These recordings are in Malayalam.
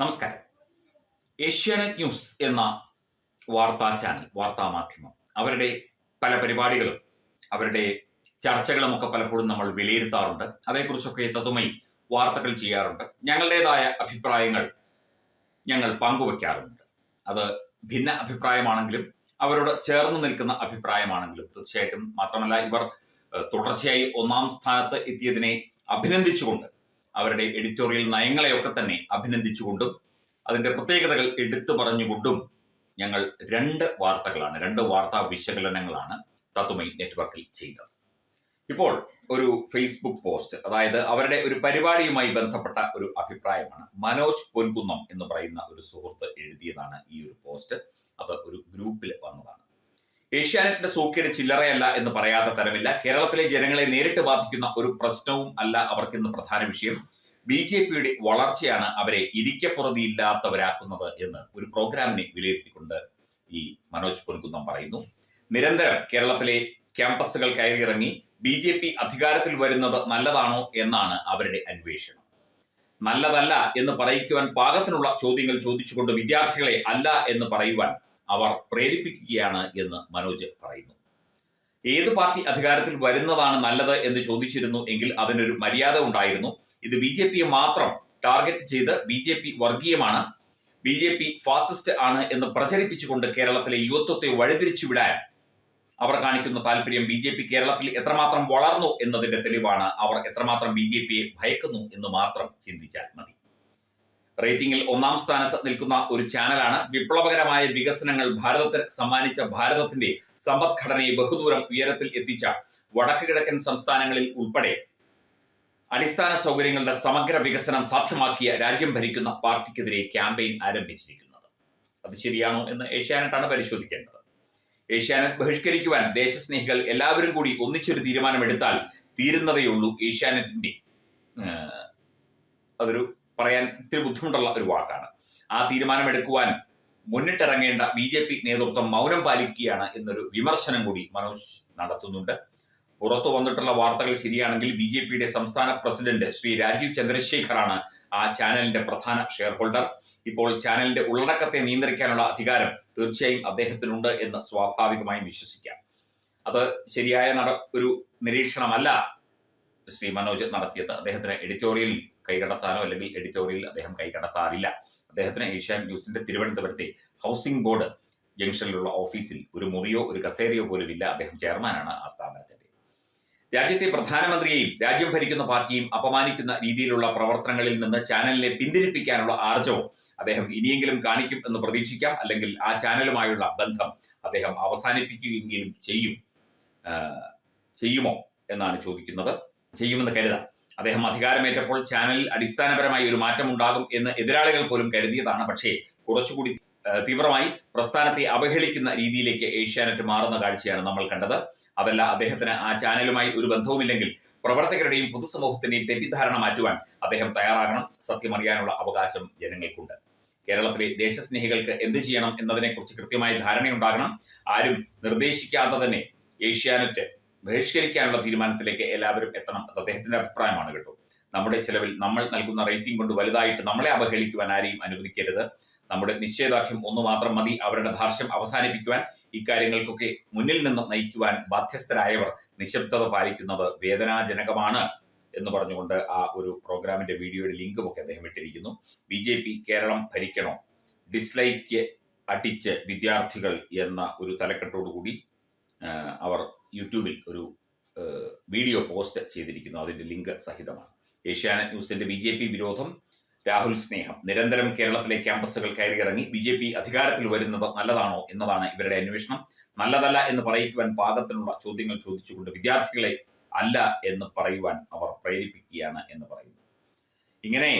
നമസ്കാരം. ഏഷ്യാനെറ്റ് ന്യൂസ് എന്ന വാർത്താ ചാനൽ വാർത്താ മാധ്യമം. അവരുടെ പല പരിപാടികളും അവരുടെ ചർച്ചകളും ഒക്കെ പലപ്പോഴും നമ്മൾ വിലയിരുത്താറുണ്ട്. അതേക്കുറിച്ചൊക്കെ തതുമായി വാർത്തകൾ ചെയ്യാറുണ്ട്. ഞങ്ങളുടേതായ അഭിപ്രായങ്ങൾ ഞങ്ങൾ പങ്കുവെക്കാറുണ്ട് അത് ഭിന്ന അഭിപ്രായമാണെങ്കിലും അവരോട് ചേർന്ന് നിൽക്കുന്ന അഭിപ്രായമാണെങ്കിലും തീർച്ചയായിട്ടും. മാത്രമല്ല ഇവർ തുടർച്ചയായി ഒന്നാം സ്ഥാനത്ത് എത്തിയതിനെ അഭിനന്ദിച്ചുകൊണ്ട് അവരുടെ എഡിറ്റോറിയൽ നയങ്ങളെയൊക്കെ തന്നെ അഭിനന്ദിച്ചുകൊണ്ടും അതിന്റെ പ്രത്യേകതകൾ എടുത്തു പറഞ്ഞുകൊണ്ടും ഞങ്ങൾ രണ്ട് വാർത്തകളാണ് രണ്ട് വാർത്താ വിശകലനങ്ങളാണ് തത്തുമൈ നെറ്റ്വർക്കിൽ ചെയ്തത്. ഇപ്പോൾ ഒരു ഫേസ്ബുക്ക് പോസ്റ്റ് അതായത് അവരുടെ ഒരു പരിപാടിയുമായി ബന്ധപ്പെട്ട ഒരു അഭിപ്രായമാണ്. മനോജ് പൊൻകുന്നം എന്ന് പറയുന്ന ഒരു സുഹൃത്ത് എഴുതിയതാണ് ഈ ഒരു പോസ്റ്റ് അത് ഒരു ഗ്രൂപ്പിൽ വന്നതാണ്. ഏഷ്യാനെറ്റിന്റെ സൂക്കേട് ചില്ലറയല്ല എന്ന് പറയാത്ത തരമില്ല. കേരളത്തിലെ ജനങ്ങളെ നേരിട്ട് ബാധിക്കുന്ന ഒരു പ്രശ്നവും അല്ല അവർക്കിന്ന് പ്രധാന വിഷയം. ബി ജെ പിയുടെ വളർച്ചയാണ് അവരെ ഇരിക്കപ്പുറതിയില്ലാത്തവരാക്കുന്നത് എന്ന് ഒരു പ്രോഗ്രാമിനെ വിലയിരുത്തിക്കൊണ്ട് ഈ മനോജ് പൊൻകുന്നം പറയുന്നു. നിരന്തരം കേരളത്തിലെ ക്യാമ്പസുകൾ കയറിയിറങ്ങി ബി ജെ പി അധികാരത്തിൽ വരുന്നത് നല്ലതാണോ എന്നാണ് അവരുടെ അന്വേഷണം. നല്ലതല്ല എന്ന് പറയിക്കുവാൻ പാകത്തിനുള്ള ചോദ്യങ്ങൾ ചോദിച്ചുകൊണ്ട് വിദ്യാർത്ഥികളെ അല്ല എന്ന് പറയുവാൻ അവർ പ്രേരിപ്പിക്കുകയാണ് എന്ന് മനോജ് പറയുന്നു. ഏത് പാർട്ടി അധികാരത്തിൽ വരുന്നതാണ് നല്ലത് എന്ന് ചോദിച്ചിരുന്നു എങ്കിൽ അതിനൊരു മര്യാദ ഉണ്ടായിരുന്നു. ഇത് ബി ജെ പിയെ മാത്രം ടാർഗറ്റ് ചെയ്ത് ബി ജെ പി വർഗീയമാണ് ബി ജെ പി ഫാസിസ്റ്റ് ആണ് എന്ന് പ്രചരിപ്പിച്ചുകൊണ്ട് കേരളത്തിലെ യുവത്വത്തെ വഴിതിരിച്ചു വിടാൻ അവർ കാണിക്കുന്ന താല്പര്യം ബി ജെ പി കേരളത്തിൽ എത്രമാത്രം വളർന്നു എന്നതിന്റെ തെളിവാണ് അവർ എത്രമാത്രം ബി ജെ പിയെ ഭയക്കുന്നു എന്ന് മാത്രം ചിന്തിച്ചാൽ മതി. റേറ്റിംഗിൽ ഒന്നാം സ്ഥാനത്ത് നിൽക്കുന്ന ഒരു ചാനലാണ് വിപ്ലവകരമായ വികസനങ്ങൾ ഭാരതത്തിന് സമ്മാനിച്ച ഭാരതത്തിന്റെ സമ്പദ്ഘടനയെ ബഹുദൂരം ഉയരത്തിൽ എത്തിച്ച വടക്ക് കിഴക്കൻ സംസ്ഥാനങ്ങളിൽ ഉൾപ്പെടെ അടിസ്ഥാന സൗകര്യങ്ങളുടെ സമഗ്ര വികസനം സാധ്യമാക്കിയ രാജ്യം ഭരിക്കുന്ന പാർട്ടിക്കെതിരെ ക്യാമ്പയിൻ ആരംഭിച്ചിരിക്കുന്നത്. അത് ശരിയാണോ എന്ന് ഏഷ്യാനെട്ടാണ് പരിശോധിക്കേണ്ടത്. ഏഷ്യാനെറ്റ് ബഹിഷ്കരിക്കുവാൻ ദേശസ്നേഹികൾ എല്ലാവരും കൂടി ഒന്നിച്ചൊരു തീരുമാനമെടുത്താൽ തീരുന്നതേയുള്ളൂ ഏഷ്യാനെറ്റിന്റെ അതൊരു പറയാൻ ഇത്തിരി ബുദ്ധിമുട്ടുള്ള ഒരു വാക്കാണ്. ആ തീരുമാനമെടുക്കുവാൻ മുന്നിട്ടിറങ്ങേണ്ട ബി ജെ പി നേതൃത്വം മൗനം പാലിക്കുകയാണ് എന്നൊരു വിമർശനം കൂടി മനോജ് നടത്തുന്നുണ്ട്. പുറത്തു വന്നിട്ടുള്ള വാർത്തകൾ ശരിയാണെങ്കിൽ ബി ജെ പിയുടെ സംസ്ഥാന പ്രസിഡന്റ് ശ്രീ രാജീവ് ചന്ദ്രശേഖറാണ് ആ ചാനലിന്റെ പ്രധാന ഷെയർ ഹോൾഡർ ഇപ്പോൾ ചാനലിന്റെ ഉള്ളടക്കത്തെ നിയന്ത്രിക്കാനുള്ള അധികാരം തീർച്ചയായും അദ്ദേഹത്തിനുണ്ട് എന്ന് സ്വാഭാവികമായും വിശ്വസിക്കാം. അത് ശരിയായ നട ഒരു നിരീക്ഷണമല്ല. ശ്രീ മനോജ് നടത്തിയത്. അദ്ദേഹത്തിന് എഡിറ്റോറിയൽ കൈകടത്താനോ അല്ലെങ്കിൽ എഡിറ്റോറിയൽ അദ്ദേഹം കൈകടത്താറില്ല അദ്ദേഹത്തിന് ഏഷ്യാൻ ന്യൂസിന്റെ തിരുവനന്തപുരത്തെ ഹൗസിംഗ് ബോർഡ് ജംഗ്ഷനിലുള്ള ഓഫീസിൽ ഒരു മുറിയോ ഒരു കസേരയോ പോലും ഇല്ല. അദ്ദേഹം ചെയർമാനാണ് ആ സ്ഥാപനത്തിന്റെ. രാജ്യത്തെ പ്രധാനമന്ത്രിയെയും രാജ്യം ഭരിക്കുന്ന പാർട്ടിയെയും അപമാനിക്കുന്ന രീതിയിലുള്ള പ്രവർത്തനങ്ങളിൽ നിന്ന് ചാനലിനെ പിന്തിരിപ്പിക്കാനുള്ള ആർജവം അദ്ദേഹം ഇനിയെങ്കിലും കാണിക്കും എന്ന് പ്രതീക്ഷിക്കാം. അല്ലെങ്കിൽ ആ ചാനലുമായുള്ള ബന്ധം അദ്ദേഹം അവസാനിപ്പിക്കുകയെങ്കിലും ചെയ്യും ചെയ്യുമോ എന്നാണ് ചോദിക്കുന്നത്. ചെയ്യുമെന്ന് കരുതാം. അദ്ദേഹം അധികാരമേറ്റപ്പോൾ ചാനലിൽ അടിസ്ഥാനപരമായി ഒരു മാറ്റം ഉണ്ടാകും എന്ന് എതിരാളികൾ പോലും കരുതിയതാണ്. പക്ഷേ കുറച്ചുകൂടി തീവ്രമായി പ്രസ്ഥാനത്തെ അവഹേളിക്കുന്ന രീതിയിലേക്ക് ഏഷ്യാനെറ്റ് മാറുന്ന കാഴ്ചയാണ് നമ്മൾ കണ്ടത്. അതല്ല അദ്ദേഹത്തിന് ആ ചാനലുമായി ഒരു ബന്ധവുമില്ലെങ്കിൽ പ്രവർത്തകരുടെയും പൊതുസമൂഹത്തിന്റെയും തെറ്റിദ്ധാരണ മാറ്റുവാൻ അദ്ദേഹം തയ്യാറാകണം. സത്യമറിയാനുള്ള അവകാശം ജനങ്ങൾക്കുണ്ട്. കേരളത്തിലെ ദേശസ്നേഹികൾക്ക് എന്ത് ചെയ്യണം എന്നതിനെക്കുറിച്ച് കൃത്യമായ ധാരണയുണ്ടാകണം. ആരും നിർദ്ദേശിക്കാതെ തന്നെ ഏഷ്യാനെറ്റ് ബഹിഷ്കരിക്കാനുള്ള തീരുമാനത്തിലേക്ക് എല്ലാവരും എത്തണം അത് അദ്ദേഹത്തിന്റെ അഭിപ്രായമാണ് കേട്ടോ. നമ്മുടെ ചിലവിൽ നമ്മൾ നൽകുന്ന റേറ്റിംഗ് കൊണ്ട് വലുതായിട്ട് നമ്മളെ അവഹേളിക്കുവാൻ ആരെയും അനുവദിക്കരുത്. നമ്മുടെ നിശ്ചയദാർഢ്യം ഒന്ന് മാത്രം മതി. അവരുടെ ധാർഷ്യം അവസാനിപ്പിക്കുവാൻ ഇക്കാര്യങ്ങൾക്കൊക്കെ മുന്നിൽ നിന്ന് നയിക്കുവാൻ ബാധ്യസ്ഥരായവർ നിശബ്ദത പാലിക്കുന്നത് വേദനാജനകമാണ് എന്ന് പറഞ്ഞുകൊണ്ട് ആ ഒരു പ്രോഗ്രാമിന്റെ വീഡിയോയുടെ ലിങ്കും ഒക്കെ അദ്ദേഹം ഇട്ടിരിക്കുന്നു. ബി ജെ പി കേരളം ഭരിക്കണോ? ഡിസ്ലൈക്ക് അടിച്ച് വിദ്യാർത്ഥികൾ എന്ന ഒരു തലക്കെട്ടോടുകൂടി അവർ യൂട്യൂബിൽ ഒരു വീഡിയോ പോസ്റ്റ് ചെയ്തിരിക്കുന്നു. അതിന്റെ ലിങ്ക് സഹിതമാണ്. ഏഷ്യാനെറ്റ് ന്യൂസിന്റെ ബി ജെ പി വിരോധം രാഹുൽ സ്നേഹം. നിരന്തരം കേരളത്തിലെ ക്യാമ്പസുകൾ കയറിയിറങ്ങി ബി ജെ പി അധികാരത്തിൽ വരുന്നത് നല്ലതാണോ എന്നതാണ് ഇവരുടെ അന്വേഷണം. നല്ലതല്ല എന്ന് പറയിക്കുവാൻ പാകത്തിനുള്ള ചോദ്യങ്ങൾ ചോദിച്ചുകൊണ്ട് വിദ്യാർത്ഥികളെ അല്ല എന്ന് പറയുവാൻ അവർ പ്രേരിപ്പിക്കുകയാണ് എന്ന് പറയുന്നു. ഇങ്ങനെ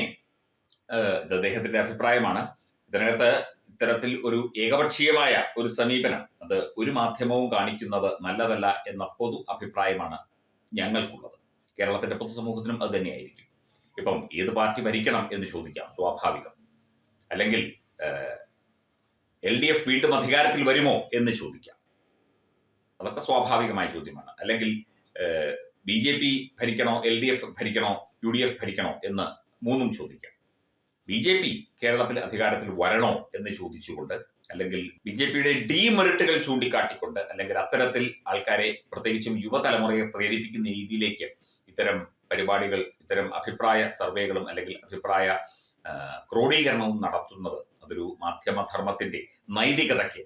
അദ്ദേഹത്തിന്റെ അഭിപ്രായമാണ്. ഇതിനകത്ത് ഇത്തരത്തിൽ ഒരു ഏകപക്ഷീയമായ ഒരു സമീപനം അത് ഒരു മാധ്യമവും കാണിക്കുന്നത് നല്ലതല്ല എന്ന പൊതു അഭിപ്രായമാണ് ഞങ്ങൾക്കുള്ളത്. കേരളത്തിന്റെ പൊതുസമൂഹത്തിനും അത് തന്നെയായിരിക്കും. ഇപ്പം ഏത് പാർട്ടി ഭരിക്കണം എന്ന് ചോദിക്കാം സ്വാഭാവികം. അല്ലെങ്കിൽ എൽ ഡി എഫ് വീണ്ടും അധികാരത്തിൽ വരുമോ എന്ന് ചോദിക്കാം. അതൊക്കെ സ്വാഭാവികമായ ചോദ്യമാണ്. അല്ലെങ്കിൽ ബി ജെ പി ഭരിക്കണോ എൽ ഡി എഫ് ഭരിക്കണോ യു ഡി എഫ് ഭരിക്കണോ എന്ന് മൂന്നും ചോദിക്കാം. ബി ജെ പി കേരളത്തിൽ അധികാരത്തിൽ വരണോ എന്ന് ചോദിച്ചുകൊണ്ട് അല്ലെങ്കിൽ ബി ജെ പിയുടെ ഡീമെറിറ്റുകൾ ചൂണ്ടിക്കാട്ടിക്കൊണ്ട് അല്ലെങ്കിൽ അത്തരത്തിൽ ആൾക്കാരെ പ്രത്യേകിച്ചും യുവതലമുറയെ പ്രേരിപ്പിക്കുന്ന രീതിയിലേക്ക് ഇത്തരം പരിപാടികൾ ഇത്തരം അഭിപ്രായ സർവേകളും അല്ലെങ്കിൽ അഭിപ്രായ ക്രോഡീകരണവും നടത്തുന്നത് അതൊരു മാധ്യമധർമ്മത്തിന്റെ നൈതികതയ്ക്ക്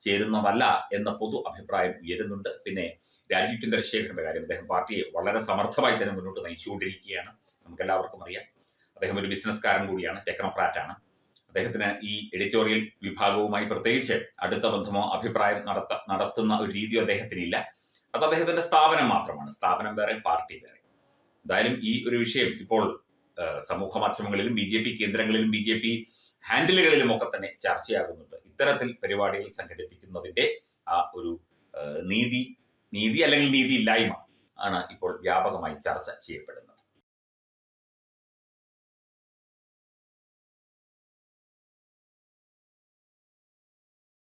ചേരുന്നതല്ല എന്ന പൊതു അഭിപ്രായം ഉയരുന്നുണ്ട്. പിന്നെ രാജീവ് ചന്ദ്രശേഖരന്റെ കാര്യം അദ്ദേഹം പാർട്ടിയെ വളരെ സമർത്ഥമായി തന്നെ മുന്നോട്ട് നയിച്ചുകൊണ്ടിരിക്കുകയാണ്. നമുക്കെല്ലാവർക്കും അറിയാം. അദ്ദേഹം ഒരു ബിസിനസ്കാരൻ കൂടിയാണ് ടെക്നോക്രാറ്റാണ്. അദ്ദേഹത്തിന് ഈ എഡിറ്റോറിയൽ വിഭാഗവുമായി പ്രത്യേകിച്ച് അടുത്ത ബന്ധമോ അഭിപ്രായം നടത്ത നടത്തുന്ന ഒരു രീതിയോ അദ്ദേഹത്തിനില്ല. അത് അദ്ദേഹത്തിന്റെ സ്ഥാപനം മാത്രമാണ്. സ്ഥാപനം വേറെ പാർട്ടി വേറെ. എന്തായാലും ഈ ഒരു വിഷയം ഇപ്പോൾ സമൂഹ മാധ്യമങ്ങളിലും ബി ജെ പി കേന്ദ്രങ്ങളിലും ബി ജെ പി ഹാൻഡിലുകളിലും ഒക്കെ തന്നെ ചർച്ചയാകുന്നുണ്ട്. ഇത്തരത്തിൽ പരിപാടികൾ സംഘടിപ്പിക്കുന്നതിന്റെ ആ ഒരു നീതി നീതി അല്ലെങ്കിൽ നീതി ഇല്ലായ്മ ആണ് ഇപ്പോൾ വ്യാപകമായി ചർച്ച ചെയ്യപ്പെടുന്നത്.